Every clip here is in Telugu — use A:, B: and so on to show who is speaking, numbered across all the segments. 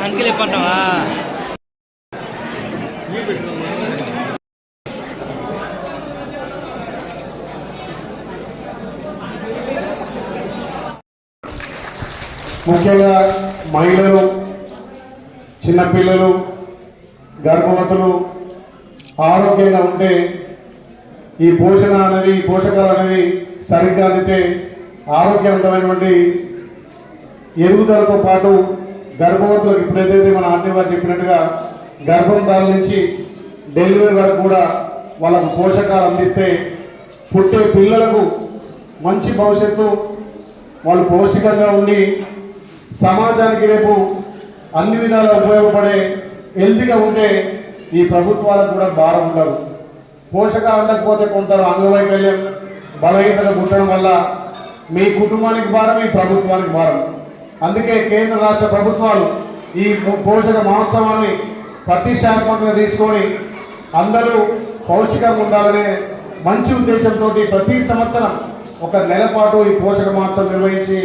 A: అందుకే చెప్పంటావా
B: ముఖ్యంగా మహిళలు చిన్నపిల్లలు గర్భవతులు ఆరోగ్యంగా ఉంటే ఈ పోషణ అనేది ఈ పోషకాలు అనేది సరిగ్గా అందితే ఆరోగ్యవంతమైనటువంటి ఎరుగుదలతో పాటు గర్భవతులకు ఇప్పుడైతే మన ఆర్టీ వారు చెప్పినట్టుగా గర్భం దాని నుంచి డెలివరీ వరకు కూడా వాళ్ళకు పోషకాలు అందిస్తే పుట్టే పిల్లలకు మంచి భవిష్యత్తు వాళ్ళు పౌష్టికంగా ఉండి సమాజానికి రేపు అన్ని విధాలా ఉపయోగపడే హెల్తీగా ఉంటే ఈ ప్రభుత్వాలకు కూడా భారం ఉండదు. పోషకాలు అందకపోతే కొంత అంగవైకల్యం బలహీనత పుట్టడం వల్ల మీ కుటుంబానికి భారం మీ ప్రభుత్వానికి భారం. అందుకే కేంద్ర రాష్ట్ర ప్రభుత్వాలు ఈ పోషక మహోత్సవాన్ని ప్రతిష్టాత్మకంగా తీసుకొని అందరూ పౌష్టికంగా ఉండాలనే మంచి ఉద్దేశంతో ప్రతి సంవత్సరం ఒక నెల పాటు ఈ పోషక మహోత్సవం నిర్వహించి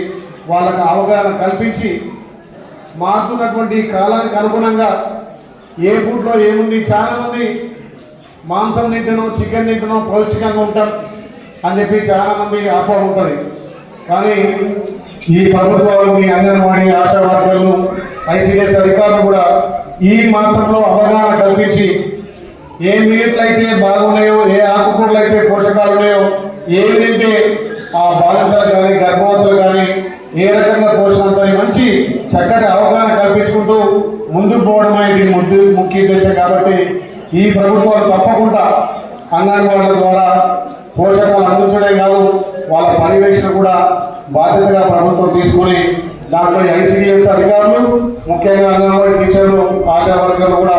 B: వాళ్ళకు అవగాహన కల్పించి మారుతున్నటువంటి కాలానికి అనుగుణంగా ఏ ఫుడ్లో ఏముంది చాలామంది మాంసం తింటున్నాం చికెన్ తింటనో పౌష్టికంగా ఉంటాం అని చెప్పి చాలా మంది ఆఫర్ ఉంటుంది. కానీ ఈ ప్రభుత్వాలు మీ అంగన్వాడీ ఆశా వర్కర్లు ఐసీఎస్ అధికారులు కూడా ఈ మాసంలో అవగాహన కల్పించి ఏ మిల్లెట్లు అయితే బాగున్నాయో ఏ ఆకుకూరలు అయితే పోషకాలు ఉన్నాయో ఏవి తింటే ఆ బాలింతలు కానీ గర్భవతులు కానీ ఏ రకంగా పోషణ మంచి చక్కటి అవగాహన కల్పించుకుంటూ ముందుకు పోవడమే ఇది ముద్దు ముఖ్య ఉద్దేశం కాబట్టి ఈ ప్రభుత్వాలు తప్పకుండా అంగన్వాడీల ద్వారా పోషకాలు అందించడే కాదు వాళ్ళ పర్యవేక్షణ కూడా బాధ్యతగా ప్రభుత్వం తీసుకొని దాంట్లో ఐసిడిఎస్ అధికారులు ముఖ్యంగా అంగన్వాడీ టీచర్లు ఆశా వర్కర్లు కూడా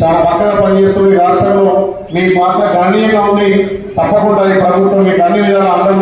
B: చాలా పక్కగా పనిచేస్తుంది రాష్ట్రంలో మీ పాత్ర గణనీయంగా ఉంది. తప్పకుండా ఈ ప్రభుత్వం మీకు అన్ని విధాలు అందరూ